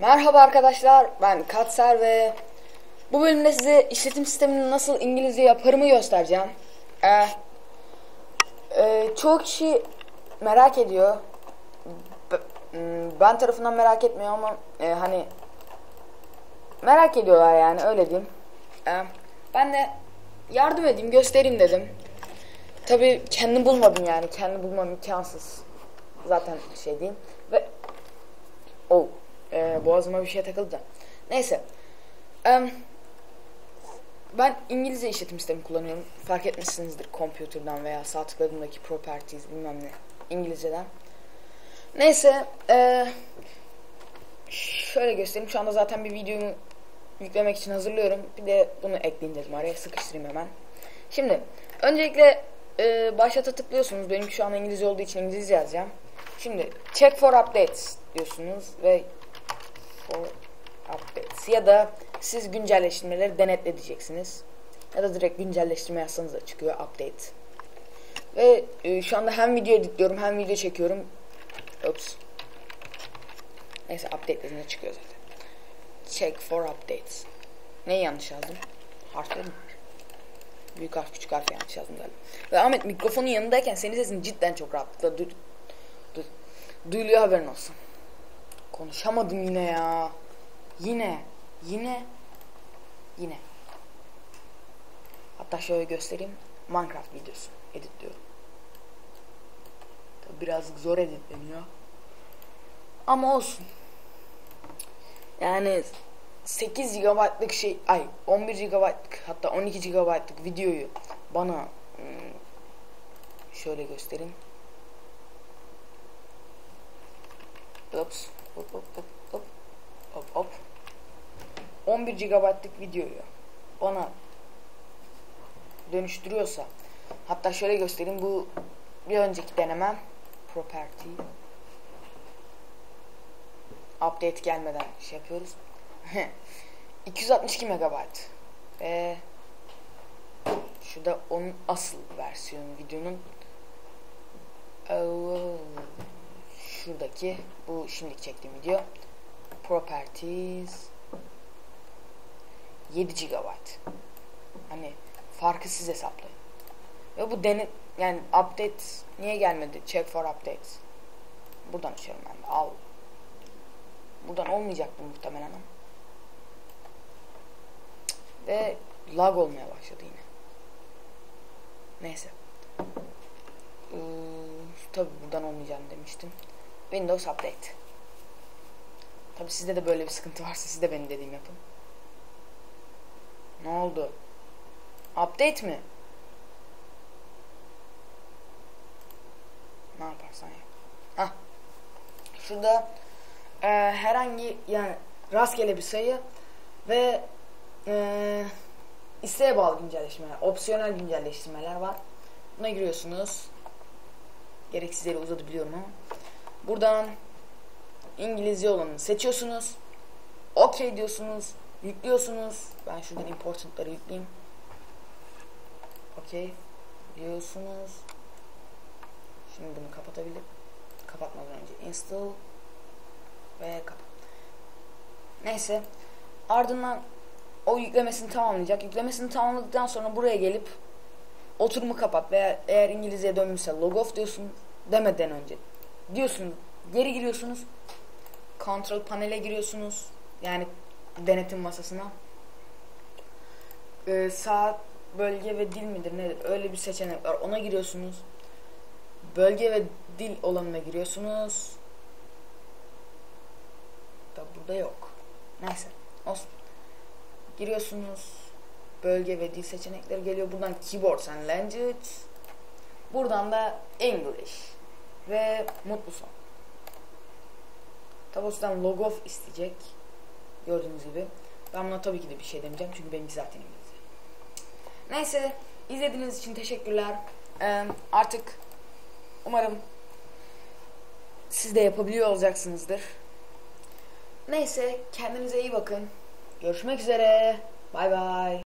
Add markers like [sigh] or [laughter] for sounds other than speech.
Merhaba arkadaşlar, ben Katser ve bu bölümde size işletim sistemini nasıl İngilizce yaparımı göstereceğim. Ee, e, çoğu kişi merak ediyor. B- m, Ben tarafından merak etmiyor ama e, hani merak ediyorlar yani öyle diyeyim. Ee, ben de yardım edeyim, göstereyim dedim. Tabii kendim bulmadım yani, kendi bulmam imkansız. Zaten şey diyeyim. Ve Oh. Ee, boğazıma bir şey takıldı da. Neyse. Em, ben İngilizce işletim sistemi kullanıyorum. Fark etmişsinizdir computer'dan veya sağ tıkladığımdaki properties bilmem ne. İngilizceden. Neyse. ee, şöyle göstereyim. Şu anda zaten bir videomu yüklemek için hazırlıyorum. Bir de bunu ekleyeyim dedim araya. Sıkıştırayım hemen. Şimdi öncelikle e, başlata tıklıyorsunuz. Benim şu an İngilizce olduğu için İngilizce yazacağım. Şimdi check for updates diyorsunuz ve for updates ya da siz güncelleştirmeleri denetle diyeceksiniz. Ya da direkt güncelleştirme yazsanız da çıkıyor update. Ve e, şu anda hem video editliyorum hem video çekiyorum. Oops. Neyse update dediğinde çıkıyor zaten. Check for updates. Neyi yanlış yazdım? Harfleri mi? Büyük harf küçük harf yanlış yazdım galiba. Ve Ahmet mikrofonun yanındayken senin sesin cidden çok rahatlıkla du- du- duyuluyor haberin olsun. Konuşamadım yine ya. Yine. Yine. Yine. Hatta şöyle göstereyim. Minecraft videosu editliyorum. Tabii birazcık zor editleniyor. Ama olsun. Yani 8 GB'lık şey ay 11 GB'lık hatta 12 GB'lık videoyu bana hmm, şöyle göstereyim. Ops. Hop hop hop hop. Hop hop. 11 GB'lık videoyu bana dönüştürüyorsa hatta şöyle göstereyim bu bir önceki denemem property update gelmeden şey yapıyoruz [laughs] 262 MB ve şurada onun asıl versiyonu videonun şuradaki bu şimdilik çektiğim video. Properties. 7 GB hani farkı siz hesaplayın. Ve bu dene yani update niye gelmedi? Check for updates. Buradan açıyorum ben de. Al. Buradan olmayacak bu muhtemelen ama? Ve lag olmaya başladı yine. Neyse. Ee, tabi buradan olmayacağını demiştim Windows Update tabi sizde de böyle bir sıkıntı varsa siz de benim dediğim yapın ne oldu Update mi ne yaparsan yap Hah. şurada e, herhangi yani rastgele bir sayı ve e, isteğe bağlı güncelleşmeler, opsiyonel güncelleştirmeler var. Buna giriyorsunuz. Gereksiz yere uzadı biliyorum ama. Buradan İngilizce olanını seçiyorsunuz. OK diyorsunuz. Yüklüyorsunuz. Ben şuradan importantları yükleyeyim. OK diyorsunuz. Şimdi bunu kapatabilir. Kapatmadan önce install ve kapat. Neyse. Ardından o yüklemesini tamamlayacak. Yüklemesini tamamladıktan sonra buraya gelip oturumu kapat veya eğer İngilizceye dönmüşse log off diyorsun demeden önce diyorsun geri giriyorsunuz. Kontrol panele giriyorsunuz. Yani denetim masasına. Ee, sağ bölge ve dil midir nedir? Öyle bir seçenek var. Ona giriyorsunuz. Bölge ve dil olanına giriyorsunuz. Da burada yok. Neyse olsun. Giriyorsunuz. Bölge ve dil seçenekleri geliyor. Buradan keyboards and language. Buradan da English ve mutlu son. Yüzden log off isteyecek gördüğünüz gibi. Ben buna tabii ki de bir şey demeyeceğim çünkü benimki zaten İngilizce. Neyse izlediğiniz için teşekkürler. Ee, artık umarım siz de yapabiliyor olacaksınızdır. Neyse kendinize iyi bakın. Görüşmek üzere. Bay bay